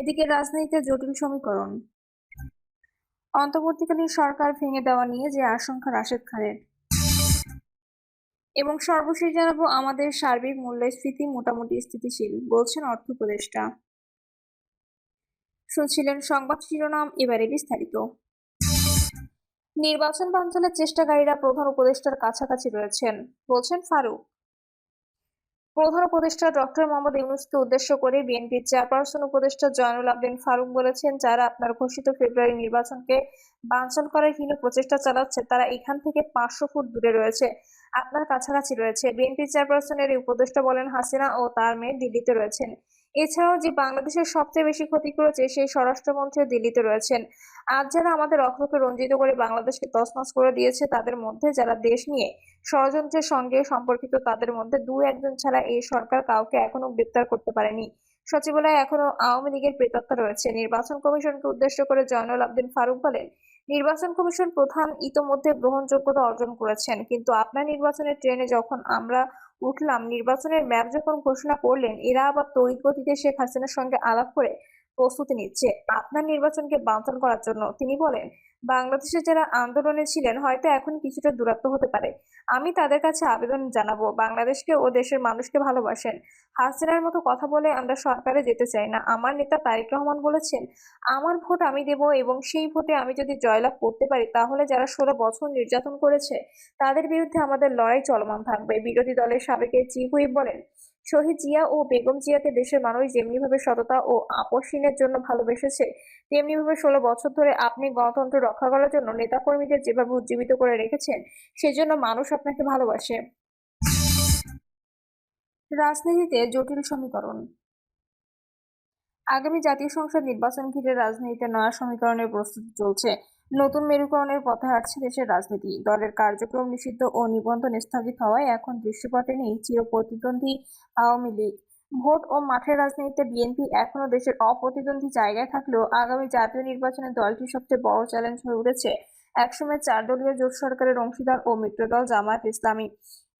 এদিকে রাজনীতিতে জটিল সমীকরণ। অন্তর্বর্তীকালীন সরকার ভেঙে দেওয়া নিয়ে যে আশঙ্কা রাশেদ খানের। এবং সর্বশেষ জানাব আমাদের সার্বিক মূল্যস্ফীতি মোটামুটি স্থিতিশীল, বলছেন অর্থ উপদেষ্টা। শুনছিলেন সংবাদ শিরোনাম, এবারে বিস্তারিত। নির্বাচন বাঞ্ছনের চেষ্টাকারীরা প্রধান উপদেষ্টার কাছাকাছি রয়েছেন, বলছেন ফারুক। প্রধান উপদেষ্টা ডক্টর মোহাম্মদ ইউনুসকে উদ্দেশ্য করে বিএনপির চেয়ারপারসন উপদেষ্টা জয়নুল আবদিন ফারুক বলেছেন, যারা আপনার ঘোষিত ফেব্রুয়ারি নির্বাচনকে বাঞ্চল করার হীন প্রচেষ্টা চালাচ্ছে, তারা এখান থেকে পাঁচশো ফুট দূরে রয়েছে, আপনার কাছাকাছি রয়েছে। বিএনপি চেয়ারপারসনের উপদেষ্টা বলেন, হাসিনা ও তার মেয়ে দিল্লিতে রয়েছেন। এছাড়াও যে বাংলাদেশের সবচেয়ে বেশি ক্ষতি করেছে সেই স্বরাষ্ট্রমন্ত্রী দিল্লিতে রয়েছেন। আজ যারা আমাদের অক্ষকে রঞ্জিত করে বাংলাদেশকে তছনছ করে দিয়েছে, তাদের মধ্যে যারা দেশ নিয়ে ষড়যন্ত্রের সঙ্গে সম্পর্কিত, তাদের মধ্যে দু একজন ছাড়া এই সরকার কাউকে এখনও গ্রেপ্তার করতে পারেনি। সচিবালয়ে এখনও আওয়ামী লীগের প্রেতাত্মা রয়েছে। নির্বাচন কমিশনকে উদ্দেশ্য করে জয়নুল আবদিন ফারুক বলেন, নির্বাচন কমিশন প্রধান ইতোমধ্যে গ্রহণযোগ্যতা অর্জন করেছেন। কিন্তু আপনার নির্বাচনের ট্রেনে যখন আমরা উঠলাম। নির্বাচনের ম্যাপ যখন ঘোষণা করলেন, এরা আবার তৈরি গতিতে শেখ হাসিনার সঙ্গে আলাপ করে প্রস্তুতি নিচ্ছে। আপনার নির্বাচনকে বাঞ্ছন করার জন্য, তিনি বলেন বাংলাদেশে যারা আন্দোলনে ছিলেন হয়তো এখন কিছুটা দূরত্ব হতে পারে। আমি তাদের কাছে আবেদন জানাব, বাংলাদেশকে ও দেশের মানুষকে ভালোবাসেন। হাসিনার মতো কথা বলে আমরা সরকারে যেতে চাই না। আমার নেতা তারেক রহমান বলেছেন, আমার ভোট আমি দেব এবং সেই ভোটে আমি যদি জয়লাভ করতে পারি, তাহলে যারা ষোলো বছর নির্যাতন করেছে, তাদের বিরুদ্ধে আমাদের লড়াই চলমান থাকবে। বিরোধী দলের সাবেক চিফ হুইপ বলেন শহীদ জিয়া ও বেগম জিয়াকে দেশের মানুষ যেমনিভাবে সততা ও আপসীনের জন্য ভালোবেসেছে, তেমনিভাবে ষোলো বছর ধরে আপনি গণতন্ত্র রক্ষা করার জন্য নেতাকর্মীদের যেভাবে উজ্জীবিত করে রেখেছেন, সেজন্য মানুষ আপনাকে ভালোবাসে। রাজনীতিতে জটিল সমীকরণ। আগামী জাতীয় সংসদ নির্বাচন ঘিরে রাজনীতিতে নয়া সমীকরণের প্রস্তুতি চলছে। নতুন মেরুকরণের পথে হাঁটছে দেশের রাজনীতি। দলের কার্যক্রম নিষিদ্ধ ও নিবন্ধন স্থগিত হওয়ায় এখন দৃশ্যপটে নেই চিরপ্রতিদ্বন্দ্বী আওয়ামী লীগ। ভোট ও মাঠের রাজনীতিতে বিএনপি এখনও দেশের অপ্রতিদ্বন্দ্বী জায়গায় থাকলেও আগামী জাতীয় নির্বাচনে দলটির সবচেয়ে বড় চ্যালেঞ্জ হয়ে উঠেছে। একসময় চার দলীয় জোট সরকারের অংশীদার ও মিত্রদল জামায়াত ইসলামী।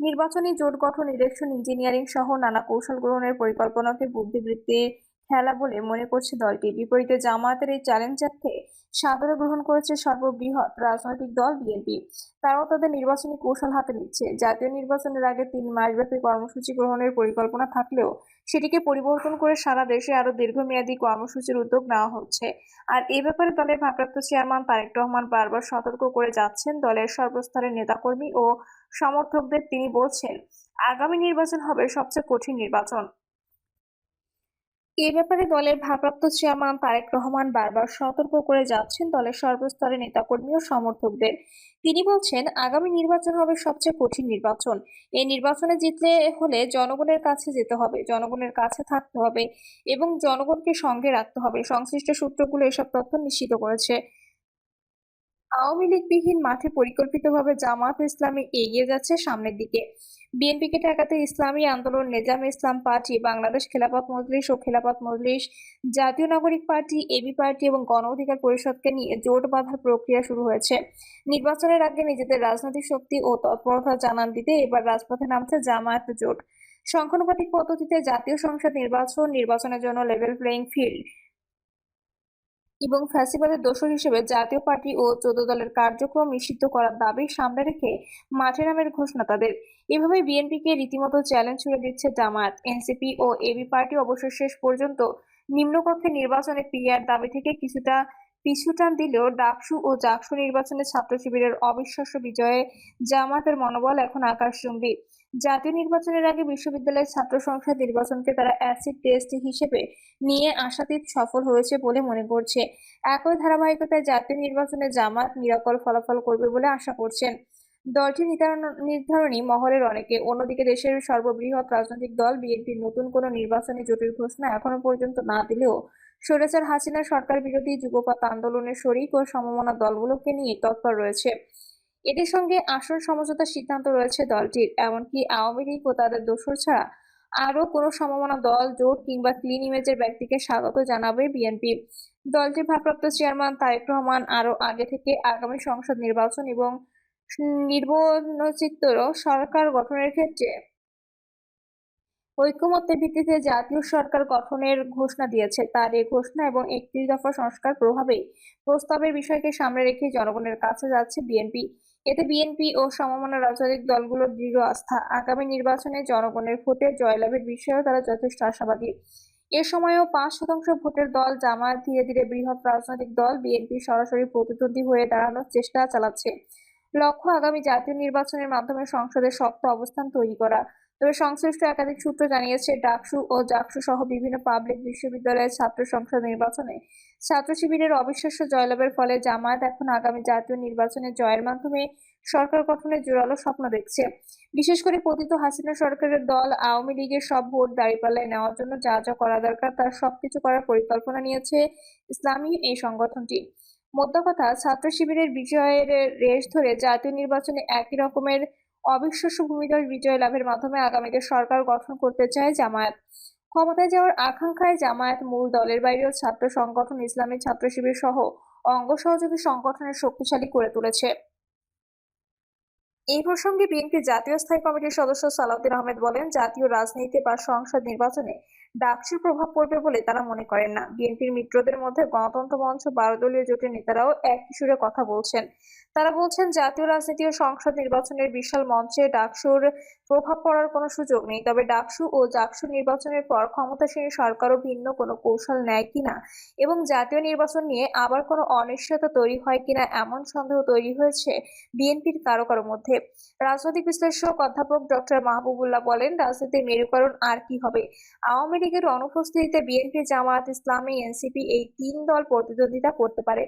নির্বাচনী জোট গঠন, ইলেকশন, ইঞ্জিনিয়ারিং সহ নানা কৌশল গ্রহণের পরিকল্পনাকে বুদ্ধিবৃত্তির খেলা বলে মনে করছে দলটি বিপরীতে জামায়াতের এই চ্যালেঞ্জারকে সাদরে গ্রহণ করেছে সর্ববৃহৎ রাজনৈতিক দল বিএনপি। তারাও তাদের নির্বাচনী কৌশল হাতে নিচ্ছে। জাতীয় নির্বাচনের আগে তিন মাসব্যাপী কর্মসূচি গ্রহণের পরিকল্পনা থাকলেও সেটিকে পরিবর্তন করে সারা দেশে আরও দীর্ঘমেয়াদী কর্মসূচির উদ্যোগ নেওয়া হচ্ছে। আর এ ব্যাপারে দলের ভারপ্রাপ্ত চেয়ারম্যান তারেক রহমান বারবার সতর্ক করে যাচ্ছেন দলের সর্বস্তরের নেতাকর্মী ও সমর্থকদের। তিনি বলছেন, আগামী নির্বাচন হবে সবচেয়ে কঠিন নির্বাচন। এ ব্যাপারে দলের ভারপ্রাপ্ত চেয়ারম্যান তারেক রহমান বারবার সতর্ক করে যাচ্ছেন দলের সর্বস্তরের নেতাকর্মী ও সমর্থকদের। তিনি বলছেন, আগামী নির্বাচন হবে সবচেয়ে কঠিন নির্বাচন। এই নির্বাচনে জিতলে হলে জনগণের কাছে যেতে হবে, জনগণের কাছে থাকতে হবে এবং জনগণকে সঙ্গে রাখতে হবে। সংশ্লিষ্ট সূত্রগুলো এসব তথ্য নিশ্চিত করেছে। আওয়ামী লীগবিহীন মাঠে পরিকল্পিতভাবে জামাত ইসলামী এগিয়ে যাচ্ছে সামনের দিকে। বিএনপিকে ঠেকাতে ইসলামী আন্দোলন, নেজামে ইসলাম পার্টি, বাংলাদেশ খেলাফত মজলিস ও খেলাফত মজলিস, জাতীয় নাগরিক পার্টি, এবি পার্টি এবং গণ অধিকার পরিষদকে নিয়ে জোট বাঁধার প্রক্রিয়া শুরু হয়েছে। নির্বাচনের আগে নিজেদের রাজনৈতিক শক্তি ও তৎপরতা জানান দিতে এবার রাজপথে নামছে জামায়াত জোট। সংখ্যানুপাতিক পদ্ধতিতে জাতীয় সংসদ নির্বাচন, নির্বাচনের জন্য লেভেল প্লেইং ফিল্ড এবং ফ্যাসিবাদের দোষর হিসেবে জাতীয় পার্টি ও চোদ্দ দলের কার্যক্রম নিষিদ্ধ করার দাবি সামনে রেখে মাঠে নামের ঘোষণা তাদের। এভাবে বিএনপিকে রীতিমতো চ্যালেঞ্জ ছুড়ে দিচ্ছে জামায়াত। এনসিপি ও এবি পার্টি অবশ্য শেষ পর্যন্ত নিম্নকক্ষে নির্বাচনে পিআর দাবি থেকে কিছুটা পিছুটান দিলেও ডাকসু ও জাকসু নির্বাচনে ছাত্র শিবিরের অবিশ্বাস্য বিজয়ে জামাতের মনোবল এখন আকাশচুম্বী। জাতীয় নির্বাচনের আগে বিশ্ববিদ্যালয়ের ছাত্র সংসদ নির্বাচনকে তারা অ্যাসিড টেস্ট হিসেবে নিয়ে আশাতীত সফল হয়েছে বলে মনে করছে। একই ধারাবাহিকতায় জাতীয় নির্বাচনে জামাত নিরাকল ফলাফল করবে বলে আশা করছেন। দলটি নির্ধারণ- মহলের অনেকে। অন্যদিকে দেশের সর্ববৃহৎ রাজনৈতিক দল বিএনপির নতুন কোনো নির্বাচনী জোটের ঘোষণা এখনও পর্যন্ত না দিলেও স্বৈরাচার হাসিনা সরকার বিরোধী যুগপাত আন্দোলনের শরিক ও সমমনা দলগুলোকে নিয়ে তৎপর রয়েছে। এদের সঙ্গে আসন সমঝোতার সিদ্ধান্ত রয়েছে দলটির, এমনকি আওয়ামী লীগ ও তাদের দোসর ছাড়া আরও কোনো সমমনা দল, জোট কিংবা ক্লিন ইমেজের ব্যক্তিকে স্বাগত জানাবে বিএনপি। দলটির ভারপ্রাপ্ত চেয়ারম্যান তারেক রহমান আরও আগে থেকে আগামী সংসদ নির্বাচন এবং নির্বাচিত সরকার গঠনের ক্ষেত্রে ঐক্যমত্যের ভিত্তিতে জাতীয় সরকার গঠনের ঘোষণা দিয়েছে। তার এই ঘোষণা এবং একত্রিশ দফা সংস্কার প্রভাবে প্রস্তাবের বিষয়কে সামনে রেখে জনগণের কাছে যাচ্ছে বিএনপি। এতে বিএনপি ও সমমনা রাজনৈতিক দলগুলোর দৃঢ় আস্থা। আগামী নির্বাচনে জনগণের ভোটে জয়লাভের বিষয়েও তারা যথেষ্ট আশাবাদী। এ সময়েও পাঁচ শতাংশ ভোটের দল জামায়াত ধীরে ধীরে বৃহৎ রাজনৈতিক দল বিএনপি সরাসরি প্রতিদ্বন্দ্বী হয়ে দাঁড়ানোর চেষ্টা চালাচ্ছে। লক্ষ্য, আগামী জাতীয় নির্বাচনের মাধ্যমে সংসদে শক্ত অবস্থান তৈরি করা। তবে সংশ্লিষ্ট একাধিক সূত্র জানিয়েছে, ডাকসু ও জাকসু সহ বিভিন্ন পাবলিক বিশ্ববিদ্যালয়ের ছাত্র সংসদ নির্বাচনে ছাত্র শিবিরের অবিশ্বাস্য জয়লাভের ফলে জামায়াত এখন আগামী জাতীয় নির্বাচনে জয়ের মাধ্যমে সরকার গঠনের জোরালো স্বপ্ন দেখছে। বিশেষ করে পতিত হাসিনা সরকারের দল আওয়ামী লীগের সব ভোট দাঁড়িপাল্লায় নেওয়ার জন্য যা যা করা দরকার তার সবকিছু করার পরিকল্পনা নিয়েছে ইসলামী এই সংগঠনটি। মোদ্দা কথা, ছাত্র শিবিরের বিজয়ের রেশ ধরে জাতীয় নির্বাচনে একই রকমের অবিশ্বাস্য ভূমিকার বিজয় লাভের মাধ্যমে আগামীতে সরকার গঠন করতে চায় জামায়াত। ক্ষমতায় যাওয়ার আকাঙ্ক্ষায় জামায়াত মূল দলের বাইরেও ছাত্র সংগঠন, ইসলামী ছাত্র শিবির সহ অঙ্গ সহযোগী সংগঠনের শক্তিশালী করে তুলেছে। এই প্রসঙ্গে বিএনপি জাতীয় স্থায়ী কমিটির সদস্য সালাউদ্দিন আহমেদ বলেন, জাতীয় রাজনীতি বা সংসদ নির্বাচনে ডাকসুর প্রভাব পড়বে বলে তারা মনে করেন না। বিএনপির মিত্রদের মধ্যে গণতন্ত্র মঞ্চ বারো দলীয় জোটের নেতারাও একই সুরে কথা বলছেন। তারা বলছেন, জাতীয় রাজনীতি ও সংসদ নির্বাচনের বিশাল মঞ্চে ডাকসুর প্রভাব পড়ার কোনো সুযোগ নেই। তবে ডাকসু ও জাকসু নির্বাচনের পর ক্ষমতাসীন সরকারও ভিন্ন কোনো কৌশল নেয় কিনা এবং জাতীয় নির্বাচন নিয়ে আবার কোনো অনিশ্চয়তা তৈরি হয় কিনা এমন সন্দেহ তৈরি হয়েছে বিএনপির কারও কারও মধ্যে। রাজনৈতিক বিশ্লেষক অধ্যাপক ডক্টর মাহবুবুল্লাহ বলেন, রাজনীতির মেরুকরণ আর কি হবে? আওয়ামী লীগের অনুপস্থিতিতে বিএনপি, জামায়াত ইসলামী, এনসিপি এই তিন দল প্রতিদ্বন্দ্বিতা করতে পারে।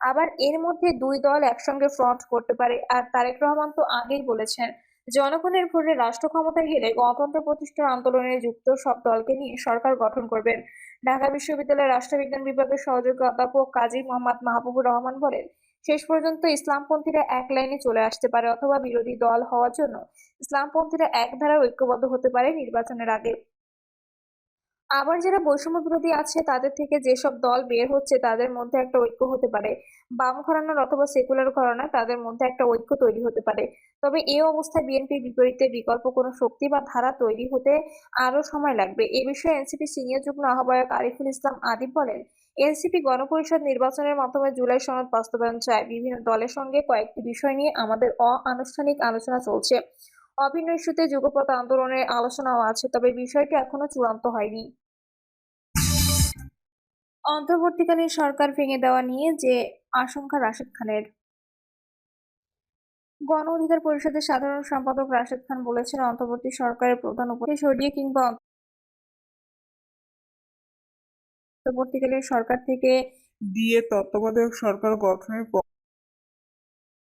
আবার এর মধ্যে দুই দল একসঙ্গে ফ্রন্ট করতে পারে। আর তারেক রহমান তো আগেই বলেছেন, জনগণের ভোটে রাষ্ট্র ক্ষমতায় গেলে গণতন্ত্র প্রতিষ্ঠার আন্দোলনে যুক্ত সব দলকে নিয়ে সরকার গঠন করবেন। ঢাকা বিশ্ববিদ্যালয়ের রাষ্ট্রবিজ্ঞান বিভাগের সহযোগী অধ্যাপক কাজী মোহাম্মদ মাহবুবুর রহমান বলেন, শেষ পর্যন্ত ইসলামপন্থীরা এক লাইনে চলে আসতে পারে অথবা বিরোধী দল হওয়ার জন্য ইসলামপন্থীরা এক ধারা ঐক্যবদ্ধ হতে পারে নির্বাচনের আগে। আবার যারা বৈষম্য বিরোধী আছে, তাদের থেকে যেসব দল বের হচ্ছে, তাদের মধ্যে একটা ঐক্য হতে পারে। বাম ঘরানার অথবা সেকুলার ঘরানা, তাদের মধ্যে একটা ঐক্য তৈরি হতে পারে। তবে এই অবস্থায় বিএনপির বিপরীতে বিকল্প কোনো শক্তি বা ধারা তৈরি হতে আরও সময় লাগবে। এ বিষয়ে এনসিপি সিনিয়র যুগ্ম আহ্বায়ক আরিফুল ইসলাম আদিব বলেন, এনসিপি গণপরিষদ নির্বাচনের মাধ্যমে জুলাই সনদ বাস্তবায়ন চায়। বিভিন্ন দলের সঙ্গে কয়েকটি বিষয় নিয়ে আমাদের অআনুষ্ঠানিক আলোচনা চলছে। অভিন্ন ইস্যুতে যুগপথ আন্দোলনের আলোচনাও আছে, তবে বিষয়টি এখনও চূড়ান্ত হয়নি। অন্তর্বর্তীকালীন সরকার ভেঙে দেওয়া নিয়ে যে আশঙ্কা রাশেদ খানের। গণ অধিকার পরিষদের সাধারণ সম্পাদক রাশেদ খান বলেছেন, অন্তর্বর্তী সরকারের প্রধান উপদেশ সরিয়ে কিংবা অন্তর্বর্তীকালীন সরকার থেকে দিয়ে তত্ত্বাবধায়ক সরকার গঠনের